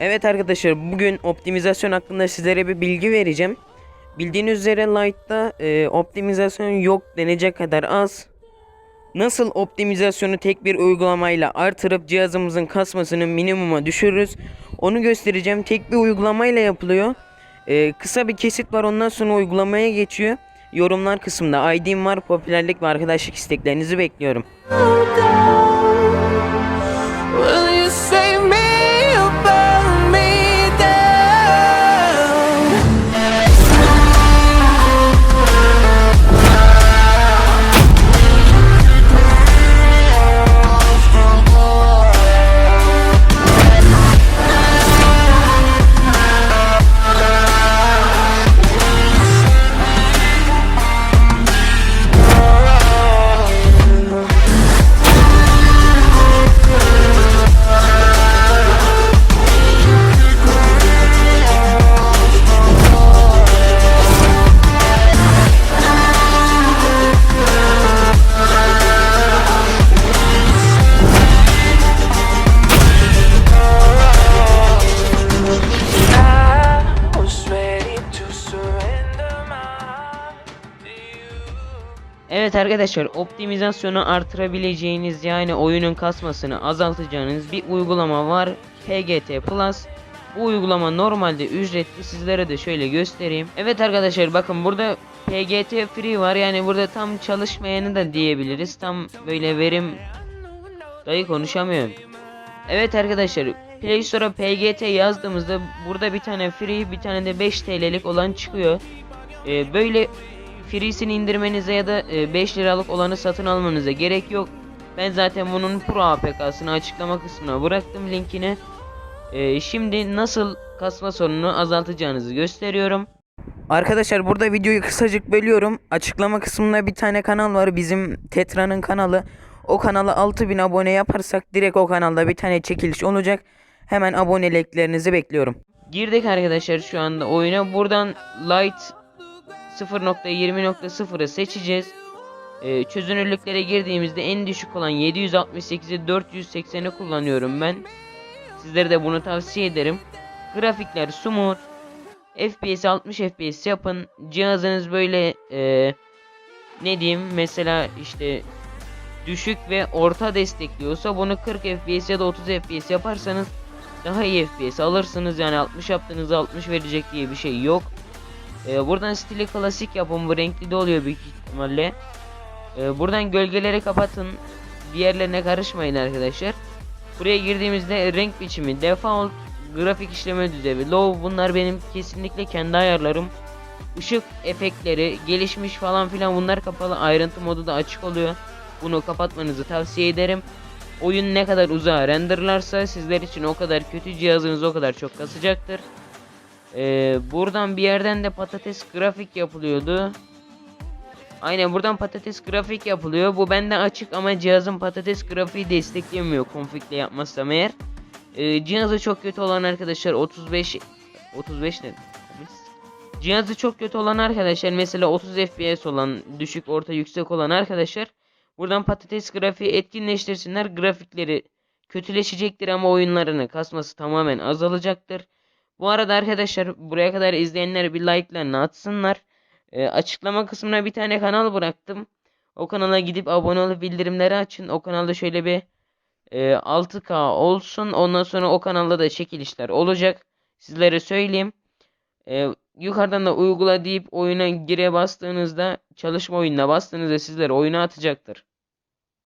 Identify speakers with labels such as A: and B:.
A: Evet arkadaşlar bugün optimizasyon hakkında sizlere bir bilgi vereceğim. Bildiğiniz üzere Light'ta e, optimizasyon yok denecek kadar az. Nasıl optimizasyonu tek bir uygulamayla artırıp cihazımızın kasmasını minimuma düşürürüz onu göstereceğim. Tek bir uygulamayla yapılıyor. E, kısa bir kesit var ondan sonra uygulamaya geçiyor. Yorumlar kısmında ID'm var, popülerlik ve arkadaşlık isteklerinizi bekliyorum. Evet arkadaşlar optimizasyonu artırabileceğiniz yani oyunun kasmasını azaltacağınız bir uygulama var. PGT Plus. Bu uygulama normalde ücretli. Sizlere de şöyle göstereyim. Evet arkadaşlar bakın burada PGT Free var. Yani burada tam çalışmayanı da diyebiliriz. Tam böyle verim dayı konuşamıyorum. Evet arkadaşlar Play Store'a PGT yazdığımızda burada bir tane free bir tane de 5 TL'lik olan çıkıyor. Ee, böyle free'sini indirmenize ya da e, 5 liralık olanı satın almanıza gerek yok. Ben zaten bunun Pro APK'sını açıklama kısmına bıraktım linkini. Ee, şimdi nasıl kasma sorununu azaltacağınızı gösteriyorum. Arkadaşlar burada videoyu kısacık bölüyorum. Açıklama kısmında bir tane kanal var bizim Tetra'nın kanalı. O kanala 6000 abone yaparsak direkt o kanalda bir tane çekiliş olacak. Hemen aboneliklerinizi bekliyorum. Girdik arkadaşlar şu anda oyuna. Buradan Light 0.20.0'ı seçeceğiz. Ee, çözünürlüklere girdiğimizde en düşük olan 768'i 480'i kullanıyorum ben. Sizlere de bunu tavsiye ederim. Grafikler smooth. FPS 60 FPS yapın. Cihazınız böyle e, ne diyeyim mesela işte düşük ve orta destekliyorsa bunu 40 FPS ya da 30 FPS yaparsanız daha iyi FPS alırsınız. Yani 60 yaptığınızda 60 verecek diye bir şey yok. Ee, buradan stili klasik yapın. Bu renkli de oluyor büyük ihtimalle. Ee, buradan gölgeleri kapatın. Diğerlerine karışmayın arkadaşlar. Buraya girdiğimizde renk biçimi, default, grafik işleme düzeyi, low bunlar benim kesinlikle kendi ayarlarım. Işık efektleri, gelişmiş falan filan bunlar kapalı. Ayrıntı modu da açık oluyor. Bunu kapatmanızı tavsiye ederim. Oyun ne kadar uzağa renderlarsa sizler için o kadar kötü cihazınız o kadar çok kasacaktır. Ee, buradan bir yerden de patates grafik yapılıyordu. Aynen buradan patates grafik yapılıyor. Bu bende açık ama cihazın patates grafiği desteklemiyor konfigle yapmazsam eğer. Ee, cihazı çok kötü olan arkadaşlar 35 35 ne? Cihazı çok kötü olan arkadaşlar mesela 30 FPS olan düşük orta yüksek olan arkadaşlar buradan patates grafiği etkinleştirsinler grafikleri kötüleşecektir ama oyunlarını kasması tamamen azalacaktır. Bu arada arkadaşlar buraya kadar izleyenler bir like'larını atsınlar. Ee, açıklama kısmına bir tane kanal bıraktım. O kanala gidip abone olup bildirimleri açın. O kanalda şöyle bir e, 6K olsun. Ondan sonra o kanalda da çekilişler olacak. Sizlere söyleyeyim. Ee, yukarıdan da uygula deyip oyuna gire bastığınızda çalışma oyununa bastığınızda sizlere oyuna atacaktır.